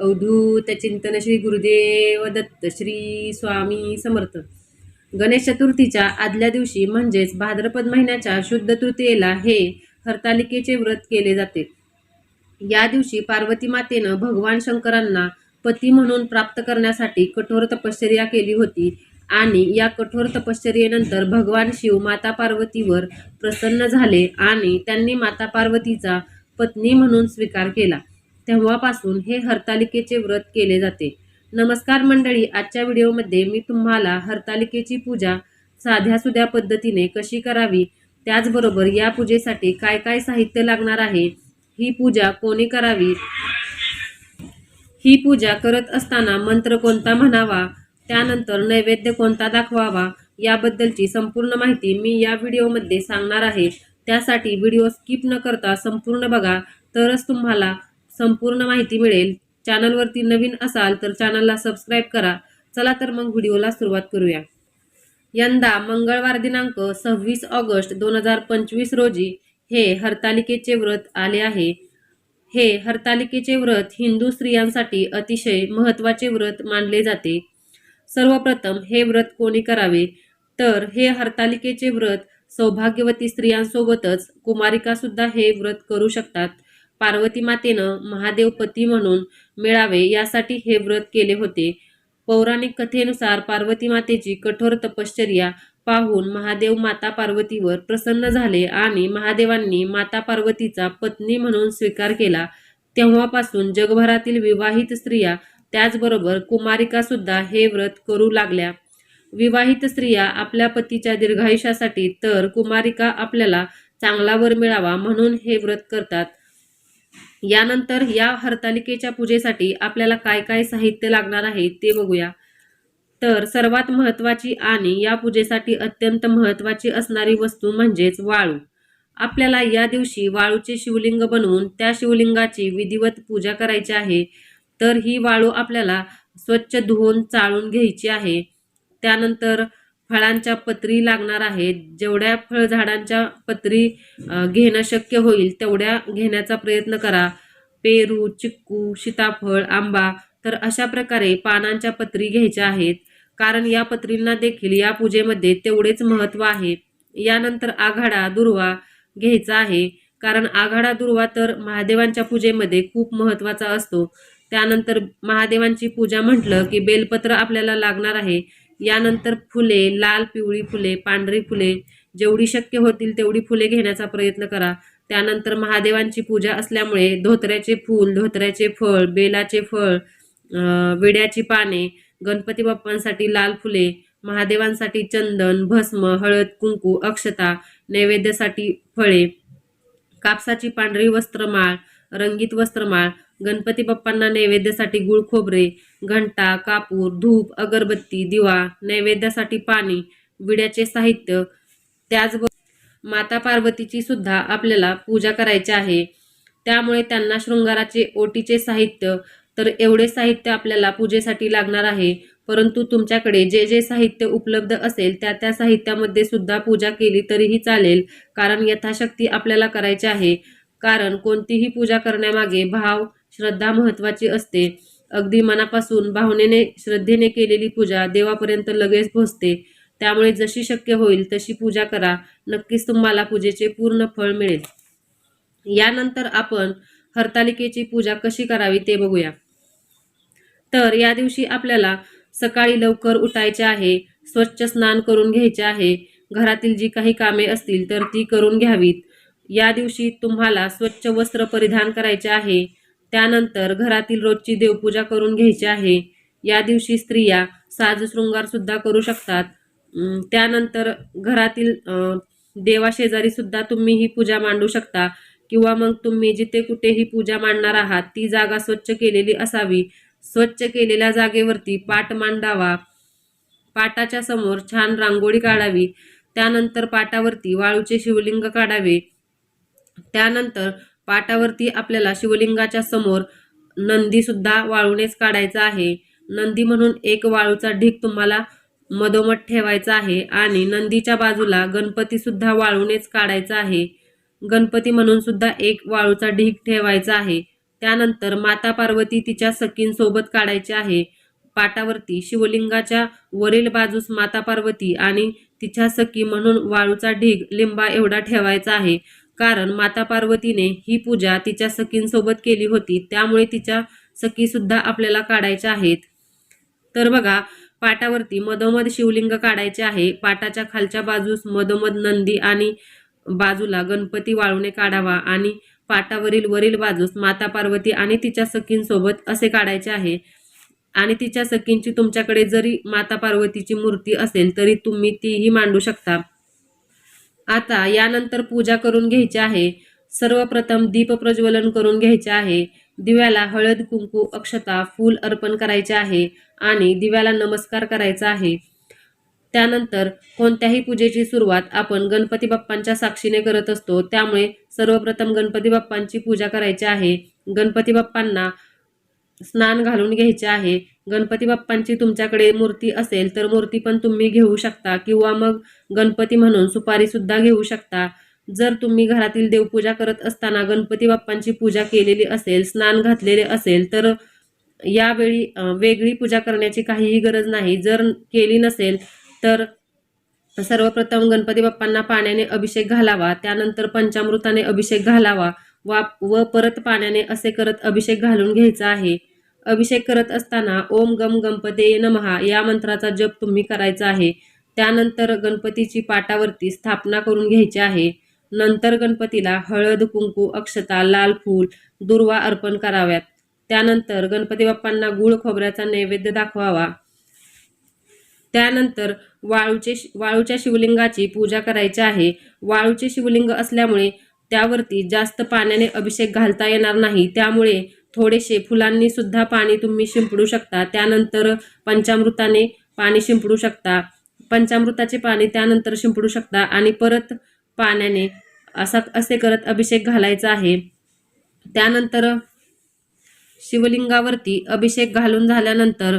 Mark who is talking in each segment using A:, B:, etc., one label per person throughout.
A: अवधूत चिंतन श्री गुरुदेव दत्त श्री स्वामी समर्थ. गणेश चतुर्थीच्या आदल्या दिवशी म्हणजेच भाद्रपद महिन्याच्या शुद्ध तृतीयेला हे हरतालिकेचे व्रत केले जाते. या दिवशी पार्वती मातेनं भगवान शंकरांना पती म्हणून प्राप्त करण्यासाठी कठोर तपश्चर्या केली होती आणि या कठोर तपश्चर्येनंतर भगवान शिव माता पार्वतीवर प्रसन्न झाले आणि त्यांनी माता पार्वतीचा पत्नी म्हणून स्वीकार केला. तेव्हापासून हे हरतालिकेचे व्रत केले जाते. नमस्कार मंडळी आजच्या व्हिडिओमध्ये मी तुम्हाला हरतालिकेची पूजा साध्या सुध्या पद्धतीने कशी करावी त्याचबरोबर या पूजेसाठी काय काय साहित्य लागणार आहे ही पूजा कोणी करावी ही पूजा करत असताना मंत्र कोणता म्हणावा त्यानंतर नैवेद्य कोणता दाखवावा याबद्दलची संपूर्ण माहिती मी या व्हिडिओमध्ये सांगणार आहे. त्यासाठी व्हिडिओ स्किप न करता संपूर्ण बघा तरच तुम्हाला संपूर्ण माहिती मिळेल. चॅनलवरती नवीन असाल तर चॅनलला सबस्क्राईब करा. चला तर मग व्हिडिओला सुरुवात करूया. यंदा मंगळवार दिनांक सव्वीस ऑगस्ट दोन हजार पंचवीस रोजी हे हरतालिकेचे व्रत आले आहे. हे हरतालिकेचे व्रत हिंदू स्त्रियांसाठी अतिशय महत्त्वाचे व्रत मानले जाते. सर्वप्रथम हे व्रत कोणी करावे? तर हे हरतालिकेचे व्रत सौभाग्यवती स्त्रियांसोबतच कुमारिका सुद्धा हे व्रत करू शकतात. पार्वती मातेनं महादेव पती म्हणून मिळावे यासाठी हे व्रत केले होते. पौराणिक कथेनुसार पार्वती मातेची कठोर तपश्चर्या पाहून महादेव माता पार्वतीवर प्रसन्न झाले आणि महादेवांनी माता पार्वतीचा पत्नी म्हणून स्वीकार केला. तेव्हापासून जगभरातील विवाहित स्त्रिया त्याचबरोबर कुमारिका सुद्धा हे व्रत करू लागल्या. विवाहित स्त्रिया आपल्या पतीच्या दीर्घायुष्यासाठी तर कुमारिका आपल्याला चांगला वर मिळावा म्हणून हे व्रत करतात. यानंतर या हरतालिकेच्या पूजेसाठी आपल्याला काय काय साहित्य लागणार आहे ते बघूया. तर सर्वात महत्त्वाची आणि या पूजेसाठी अत्यंत महत्त्वाची असणारी वस्तू म्हणजेच वाळू. आपल्याला या दिवशी वाळूचे शिवलिंग बनवून त्या शिवलिंगाची विधिवत पूजा करायची आहे. तर ही वाळू आपल्याला स्वच्छ धुवून चाळून घ्यायची आहे. त्यानंतर फळांच्या पत्री लागणार आहेत. जेवढ्या फळझाडांच्या पत्री घेणं शक्य होईल तेवढ्या घेण्याचा प्रयत्न करा. पेरू चिक्कू सीताफळ आंबा तर अशा प्रकारे पानांच्या पत्री घ्यायच्या आहेत. कारण या पत्रींना देखील या पूजेमध्ये तेवढेच महत्त्व आहे. यानंतर आघाडा दुर्वा घ्यायचा आहे. कारण आघाडा दुर्वा तर महादेवांच्या पूजेमध्ये खूप महत्त्वाचा असतो. त्यानंतर महादेवांची पूजा म्हटलं की बेलपत्र आपल्याला लागणार आहे. यानंतर फुले लाल पिवळी फुले पांढरी फुले जेवढी शक्य होतील तेवढी फुले घेण्याचा प्रयत्न करा. त्यानंतर महादेवांची पूजा असल्यामुळे धोत्र्याचे फूल धोत्र्याचे फळ बेलाचे फळ विड्याची पाने गणपती बाप्पांसाठी लाल फुले महादेवांसाठी चंदन भस्म हळद कुंकू अक्षता नैवेद्यासाठी फळे कापसाची पांढरी वस्त्रमाळ रंगीत वस्त्रमाळ गणपती बाप्पांना नैवेद्यासाठी गुळ खोबरे घंटा कापूर धूप अगरबत्ती दिवा नैवेद्यासाठी पाणी विड्याचे साहित्य त्याचबरोबर माता पार्वतीची सुद्धा आपल्याला पूजा करायची आहे. त्यामुळे त्यांना शृंगाराचे ओटीचे साहित्य तर एवढे साहित्य आपल्याला पूजेसाठी लागणार आहे. परंतु तुमच्याकडे जे जे साहित्य उपलब्ध असेल त्या त्या साहित्यामध्ये सुद्धा पूजा केली तरीही चालेल कारण यथाशक्ती आपल्याला करायची आहे. कारण कोणतीही पूजा करण्यामागे भाव श्रद्धा महत्त्वाची असते. अगदी मनापासून भावनेने श्रद्धेने केलेली पूजा देवापर्यंत लगेच पोहोचते. त्यामुळे जशी शक्य होईल तशी पूजा करा. नक्कीच तुम्हाला पूजेचे पूर्ण फळ मिळेल. यानंतर आपण हरतालिकेची पूजा कशी करावी ते बघूया. तर या दिवशी आपल्याला सकाळी लवकर उठायचे आहे स्वच्छ स्नान करून घ्यायचे आहे. घरातील जी काही कामे असतील तर ती करून घ्यावीत. या दिवशी तुम्हाला स्वच्छ वस्त्र परिधान करायचे आहे. त्यानंतर घरातील रोजची देवपूजा करून घ्यायची आहे. या दिवशी स्त्रिया साजशृंगार सुद्धा करू शकतात. त्यानंतर घरातील देवाशेजारीसुद्धा देवाशेजारी सुद्धा तुम्ही ही पूजा मांडू शकता. किंवा मग तुम्ही जिथे कुठे ही पूजा मांडणार आहात ती जागा स्वच्छ केलेली असावी. स्वच्छ केलेल्या जागेवरती पाट मांडावा. पाटाच्या समोर छान रांगोळी काढावी. त्यानंतर पाटावरती वाळूचे शिवलिंग काढावे. त्यानंतर पाटावरती आपल्याला शिवलिंगाच्या समोर नंदी सुद्धा वाळूनेच काढायचा आहे. नंदी म्हणून एक वाळूचा ढीक तुम्हाला मधोमध ठेवायचा आहे आणि नंदीच्या बाजूला गणपती सुद्धा वाळूनेच काढायचा आहे. गणपती म्हणून सुद्धा एक वाळूचा ढीक ठेवायचा आहे. त्यानंतर माता पार्वती तिच्या सखींसोबत काढायची आहे. पाटावरती शिवलिंगाच्या वरील बाजूस माता पार्वती आणि तिच्या सखी म्हणून वाळूचा ढीग लिंबा एवढा ठेवायचा आहे. कारण माता पार्वतीने ही पूजा तिच्या सखींसोबत केली होती. त्यामुळे तिच्या सखी सुद्धा आपल्याला काढायच्या आहेत. तर बघा पाटावरती मधोमध शिवलिंग काढायचे आहे. पाटाच्या खालच्या बाजूस मधोमध नंदी आणि बाजूला गणपती वाळूने काढावा आणि पाटावरील वरील बाजूस माता पार्वती आणि तिच्या सखींसोबत असे काढायचे आहे. आणि तिच्या सखींची तुमच्याकडे जरी माता पार्वतीची मूर्ती असेल तरी तुम्ही तीही मांडू शकता. आता यानंतर पूजा करून घ्यायची आहे. सर्वप्रथम दीप प्रज्वलन करून घ्यायचे आहे. दिव्याला हळद कुंकू अक्षता फूल अर्पण करायचे आहे आणि दिव्याला नमस्कार करायचा आहे. त्यानंतर कोणत्याही पूजेची सुरुवात आपण गणपती बाप्पांच्या साक्षीने करत असतो. त्यामुळे सर्वप्रथम गणपती बाप्पांची पूजा करायची आहे. गणपती बाप्पांना स्नान घालून घ्यायचे आहे. गणपती बाप्पांची तुमच्याकडे मूर्ती असेल तर मूर्ती पण तुम्ही घेऊ शकता किंवा मग गणपती म्हणून सुपारी सुद्धा घेऊ शकता. जर तुम्ही घरातील देवपूजा करत असताना गणपती बाप्पांची पूजा केलेली असेल स्नान घातलेले असेल तर यावेळी वेगळी पूजा करण्याची काहीही गरज नाही. जर केली नसेल तर सर्वप्रथम गणपती बाप्पांना पाण्याने अभिषेक घालावा त्यानंतर पंचामृताने अभिषेक घालावा वा व परत पाण्याने असे करत अभिषेक घालून घ्यायचा आहे. अभिषेक करत असताना ओम गम गणपते नमहा या मंत्राचा जप तुम्ही करायचा आहे. त्यानंतर गणपतीची पाटावरती स्थापना करून घ्यायची आहे. नंतर गणपतीला हळद कुंकू अक्षता लाल फूल दुर्वा अर्पण कराव्यात. त्यानंतर गणपती बाप्पांना गुळ खोबऱ्याचा नैवेद्य दाखवावा. त्यानंतर वाळूचे वाळूच्या शिवलिंगाची पूजा करायची आहे. वाळूचे शिवलिंग असल्यामुळे त्यावरती जास्त पाण्याने अभिषेक घालता येणार नाही. त्यामुळे थोडेसे फुलांनी सुद्धा पाणी तुम्ही शिंपडू शकता. त्यानंतर पंचामृताने पाणी शिंपडू शकता. पंचामृताचे पाणी त्यानंतर शिंपडू शकता आणि परत पाण्याने असा असे करत अभिषेक घालायचा आहे. त्यानंतर शिवलिंगावरती अभिषेक घालून झाल्यानंतर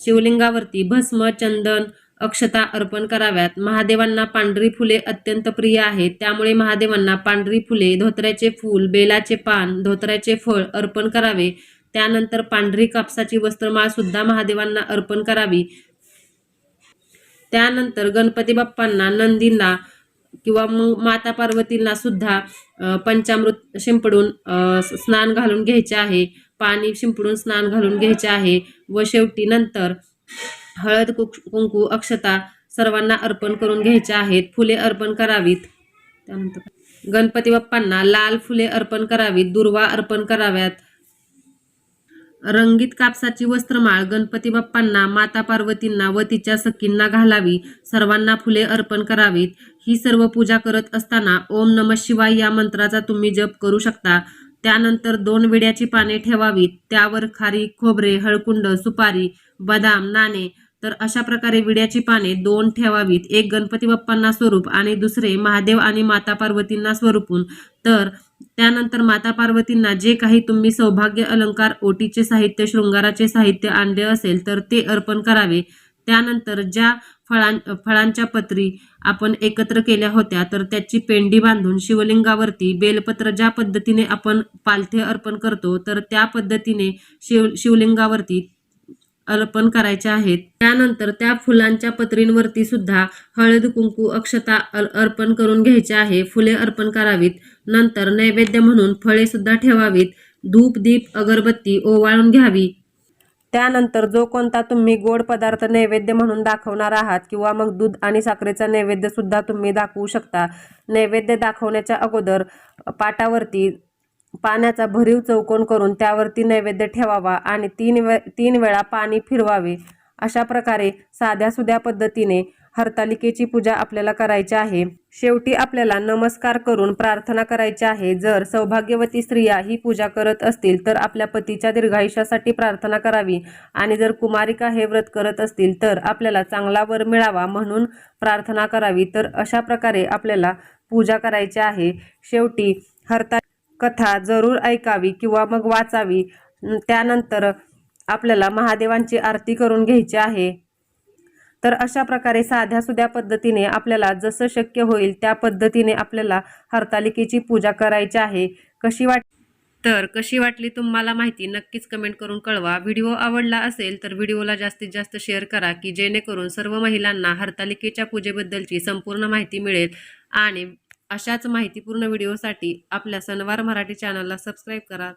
A: शिवलिंगावरती भस्म चंदन अक्षता अर्पण कराव्यात. महादेवांना पांढरी फुले अत्यंत प्रिय आहेत. त्यामुळे महादेवांना पांढरी फुले धोत्र्याचे फूल बेलाचे पान धोत्र्याचे फळ अर्पण करावे. त्यानंतर पांढरी कापसाची वस्त्रमाळ सुद्धा महादेवांना अर्पण करावी. त्यानंतर गणपती बाप्पांना नंदींना किंवा मग माता पार्वतींना सुद्धा पंचामृत शिंपडून स्नान घालून घ्यायचे आहे. पाणी शिंपडून स्नान घालून घ्यायचे आहे. व शेवटी नंतर हळद कुक- कुंकू अक्षता सर्वांना अर्पण करून घ्यायचे आहेत. फुले अर्पण करावीत. त्यानंतर गणपती बाप्पांना लाल फुले अर्पण करावीत दुर्वा अर्पण कराव्यात. रंगीत कापसाची वस्त्रमाळ गणपती बाप्पांना माता पार्वतींना व तिच्या सखींना घालावी. सर्वांना फुले अर्पण करावीत. ही सर्व पूजा करत असताना ओम नम शिवाय या मंत्राचा तुम्ही जप करू शकता. त्यानंतर दोन विड्याची पाने ठेवावीत. त्यावर खारी खोबरे हळकुंड सुपारी बदाम नाणे तर अशा प्रकारे विड्याची पाने दोन ठेवावीत. एक गणपती बाप्पांना स्वरूप आणि दुसरे महादेव आणि माता पार्वतींना स्वरूपून. तर त्यानंतर माता पार्वतींना जे काही तुम्ही सौभाग्य अलंकार ओटीचे साहित्य शृंगाराचे साहित्य आणले असेल तर ते अर्पण करावे. त्यानंतर ज्या फळां फळांच्या पत्री आपण एकत्र केल्या होत्या तर त्याची पेंडी बांधून शिवलिंगावरती बेलपत्र ज्या पद्धतीने आपण पालथे अर्पण करतो तर त्या पद्धतीने शिव शिवलिंगावरती अर्पण करायचे आहेत. त्यानंतर त्या फुलांच्या पत्रींवरती सुद्धा हळद कुंकू अक्षता अर्पण करून घ्यायचे आहे. फुले अर्पण करावीत. नंतर नैवेद्य म्हणून फळे सुद्धा ठेवावीत. धूप दीप अगरबत्ती ओवाळून घ्यावी. त्यानंतर जो कोणता तुम्ही गोड पदार्थ नैवेद्य म्हणून दाखवणार आहात किंवा मग दूध आणि साखरेचा नैवेद्य सुद्धा तुम्ही दाखवू शकता. नैवेद्य दाखवण्याच्या अगोदर पाटावरती पाण्याचा भरीव चौकोन करून त्यावरती नैवेद्य ठेवावा आणि तीन वे तीन वेळा पाणी फिरवावे. अशा प्रकारे साध्या सुध्या पद्धतीने हरतालिकेची पूजा आपल्याला करायची आहे. शेवटी आपल्याला नमस्कार करून प्रार्थना करायची आहे. जर सौभाग्यवती स्त्रिया ही पूजा करत असतील तर आपल्या पतीच्या दीर्घायुष्यासाठी प्रार्थना करावी आणि जर कुमारिका हे व्रत करत असतील तर आपल्याला चांगला वर मिळावा म्हणून प्रार्थना करावी. तर अशा प्रकारे आपल्याला पूजा करायची आहे. शेवटी हरता कथा जरूर ऐकावी किंवा मग वाचावी. त्यानंतर आपल्याला महादेवांची आरती करून घ्यायची आहे. तर अशा प्रकारे साध्या सुध्या पद्धतीने आपल्याला जसं शक्य होईल त्या पद्धतीने आपल्याला हरतालिकेची पूजा करायची आहे. कशी वाट तर कशी वाटली तुम्हाला माहिती नक्कीच कमेंट करून कळवा. व्हिडिओ आवडला असेल तर व्हिडिओला जास्तीत जास्त शेअर करा की जेणेकरून सर्व महिलांना हरतालिकेच्या पूजेबद्दलची संपूर्ण माहिती मिळेल आणि अशाच माहितीपूर्ण व्हिडिओसाठी आपल्या सणवार मराठी चॅनलला सबस्क्राईब करा.